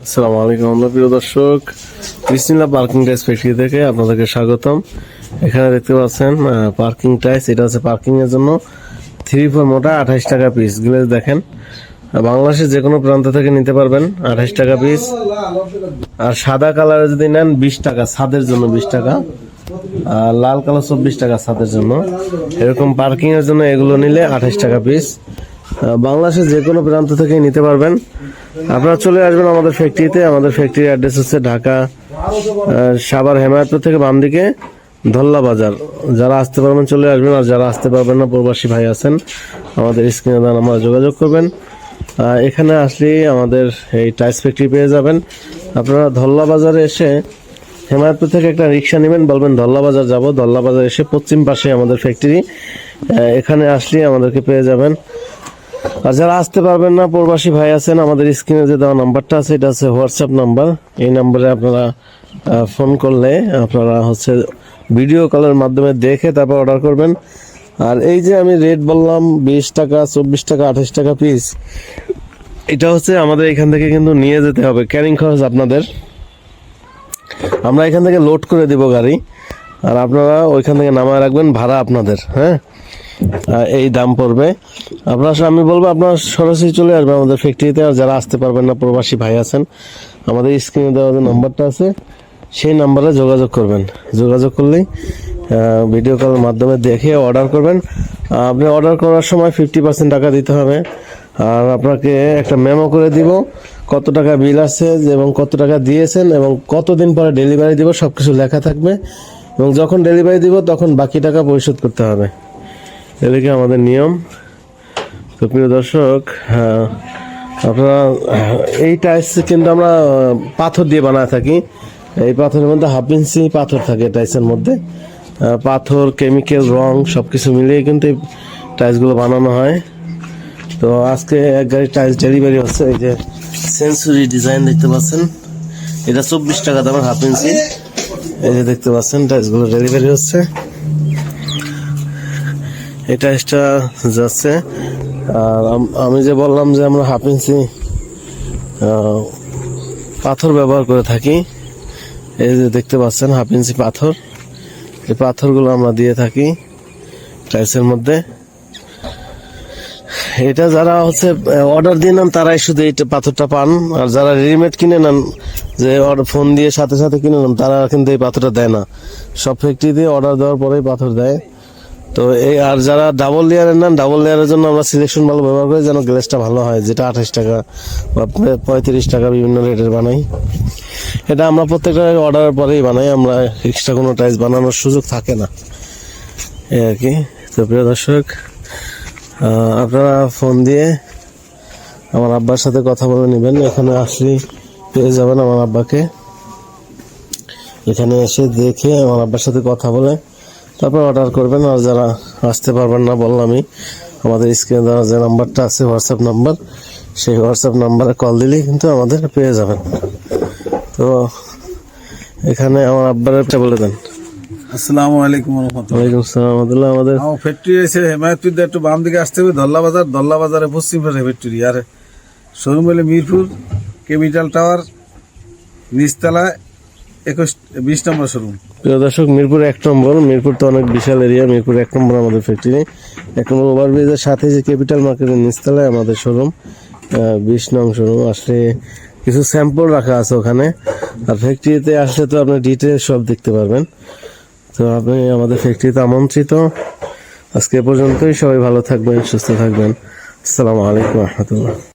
আসসালামু আলাইকুম আমরা প্রিয় দর্শক, বিসমিল্লাহ পার্কিং টাইস ফ্যাক্টরি থেকে আপনাদেরকে স্বাগতম। এখানে দেখতে পাচ্ছেন পার্কিং টাইস, এটা হচ্ছে পার্কিং এর জন্য থ্রি ফোর মোটা আঠাইশ টাকা পিস গ্লেজ দেখেন বাংলাদেশের যে কোনো প্রান্ত থেকে নিতে পারবেন আঠাইশ টাকা পিস আর সাদা কালারে যদি নেন, বিশ টাকা, ছাদের জন্য বিশ টাকা। আর লাল কালার চব্বিশ টাকা, ছাদের জন্য। এরকম পার্কিং এর জন্য এগুলো নিলে আঠাইশ টাকা পিস বাংলাদেশের যে কোনো প্রান্ত থেকে নিতে পারবেন আপনারা চলে আসবেন আমাদের ফ্যাক্টরিতে আমাদের ফ্যাক্টরির অ্যাড্রেস হচ্ছে ঢাকা সাভার হেমায়তপুর থেকে বাম দিকে ধল্লা বাজার। যারা আসতে পারবেন চলে আসবেন, আর যারা আসতে পারবেন না, প্রবাসী ভাই আছেন, আমাদের স্ক্রিনে দেন আমরা যোগাযোগ করবেন। এখানে আসলেই আমাদের এই টাইস ফ্যাক্টরি পেয়ে যাবেন। আপনারা ধল্লা বাজারে এসে হেমায়তপুর থেকে একটা রিক্সা নেবেন, বলবেন ধল্লা বাজার যাব। ধল্লা বাজার এসে পশ্চিম পাশে আমাদের ফ্যাক্টরি এখানে আসলে আমাদেরকে পেয়ে যাবেন। আর যারা আসতে পারবেন না, প্রবাসী ভাই আছেন, আমাদের স্ক্রিনে যে দেওয়া নাম্বারটা আছে, এটা হচ্ছে হোয়াটসঅ্যাপ নাম্বার। এই নাম্বারে আপনারা ফোন করলে আপনারা হচ্ছে ভিডিও কলের মাধ্যমে দেখে তারপর অর্ডার করবেন। আর এই যে আমি রেট বললাম, বিশ টাকা, চব্বিশ টাকা, আঠাশ টাকা পিস এটা হচ্ছে আমাদের এখান থেকে কিন্তু নিয়ে যেতে হবে। ক্যারিং খরচ আপনাদের। আমরা এখান থেকে লোড করে দিব গাড়ি, আর আপনারা ওইখান থেকে নামায় রাখবেন, ভাড়া আপনাদের হ্যাঁ? এই দাম পড়বে। আপনার আমি বলব, আপনার সরাসরি চলে আসবেন আমাদের ফ্যাক্টরিতে আর যারা আসতে পারবেন না, প্রবাসী ভাই আছেন, আমাদের স্ক্রিনে দেওয়া যে নাম্বারটা আছে, সেই নাম্বারে যোগাযোগ করবেন। যোগাযোগ করলেই ভিডিও কলের মাধ্যমে দেখে অর্ডার করবেন। আপনি অর্ডার করার সময় ফিফটি পার্সেন্ট টাকা দিতে হবে। আর আপনাকে একটা মেমো করে দিব, কত টাকা বিল আছে এবং কত টাকা দিয়েছেন এবং কতদিন পরে ডেলিভারি দিব সব কিছু লেখা থাকবে। এবং যখন ডেলিভারি দিব, তখন বাকি টাকা পরিশোধ করতে হবে। এদিকে আমাদের নিয়ম। তো প্রিয় দর্শক হ্যাঁ, আপনারা এই টাইলস কিন্তু আমরা পাথর দিয়ে বানায় থাকি। এই পাথরের মধ্যে হাফ ইঞ্চি পাথর থাকে টাইলসের মধ্যে। পাথর কেমিক্যাল রং সব কিছু মিলিয়ে কিন্তু এই টাইলসগুলো বানানো হয়। তো আজকে এক গাড়ি টাইলস ডেলিভারি হচ্ছে এই যে সেঞ্চুরি ডিজাইন দেখতে পাচ্ছেন। এটা চব্বিশ টাকা দামের হাফ ইঞ্চি এই যে দেখতে পাচ্ছেন টাইলসগুলো ডেলিভারি হচ্ছে। এটা এক্সট্রা যাচ্ছে। আর আমি যে বললাম যে আমরা হাফ ইঞ্চি পাথর ব্যবহার করে থাকি, এই যে দেখতে পাচ্ছেন হাফ ইঞ্চি পাথর। এই পাথরগুলো আমরা দিয়ে থাকি টাইলসের মধ্যে। এটা যারা হচ্ছে অর্ডার দিয়ে নেন, তারাই শুধু এই পাথরটা পান। আর যারা রেডিমেড কিনে নেন, যে ফোন দিয়ে সাথে সাথে কিনে নেন, তারা কিন্তু এই পাথরটা দেয় না। সব ফ্যাক্টরি দিয়ে অর্ডার দেওয়ার পরেই পাথর দেয়। তো এই, আর যারা ডাবল লেয়ারের নেন ডাবল লেয়ারের জন্য আমরা সিলেকশন ভালো ব্যবহার করি যেন গ্লেসটা ভালো হয়। যেটা আঠাশ টাকা বা পঁয়ত্রিশ টাকা বিভিন্ন রেটের বানাই। এটা আমরা প্রত্যেকটা অর্ডারের পরেই বানাই, আমরা এক্সট্রা কোনো টাইস বানানোর সুযোগ থাকে না। এই আর কি। তো প্রিয় দর্শক আপনারা ফোন দিয়ে আমার আব্বার সাথে কথা বলে নেবেন। এখানে আসলেই পেয়ে যাবেন আমার আব্বাকে। এখানে এসে দেখে আমার আব্বার সাথে কথা বলে তারপর অর্ডার করবেন আর যারা আসতে পারবেন না বললামই আমাদের স্ক্রিনে দেওয়া যে নাম্বারটা আছে হোয়াটসঅ্যাপ নাম্বার সেই হোয়াটসঅ্যাপ নাম্বারে কল দিলেই কিন্তু আমাদের পেয়ে যাবেন। তো এখানে আমার আব্বার একটা বলে দেন। আসসালামু আলাইকুম রহমতুল্লাহ। ওয়ালাইকুম আসসালাম রহমতুল্লাহ আমাদের আমার ফ্যাক্টরি এসে হেমায়তপুর একটু বাম দিকে আসতে হবে ধল্লা বাজার ধল্লা বাজারে পশ্চিম পাশে ফ্যাক্টরি আর শোরুম হলে মিরপুর কেমিক্যাল টাওয়ার নিচতলা একুশ, বিশ নম্বর শোরুম প্রিয় দর্শক, মিরপুর এক নম্বর। মিরপুর তো অনেক বিশাল এরিয়া মিরপুর এক নম্বর আমাদের ফ্যাক্টরি এক নম্বর ওভারব্রিজের সাথে যে ক্যাপিটাল মার্কেটের নিচতলায় আমাদের শোরুম বিশ নং শোরুম আসলে কিছু স্যাম্পল রাখা আছে ওখানে। আর ফ্যাক্টরিতে আসলে তো আপনি ডিটেলস সব দেখতে পারবেন। তো আপনি আমাদের ফ্যাক্টরিতে আমন্ত্রিত। আজকে পর্যন্তই। সবাই ভালো থাকবেন, সুস্থ থাকবেন। আসসালামু আলাইকুম, রহমতুল্লাহ।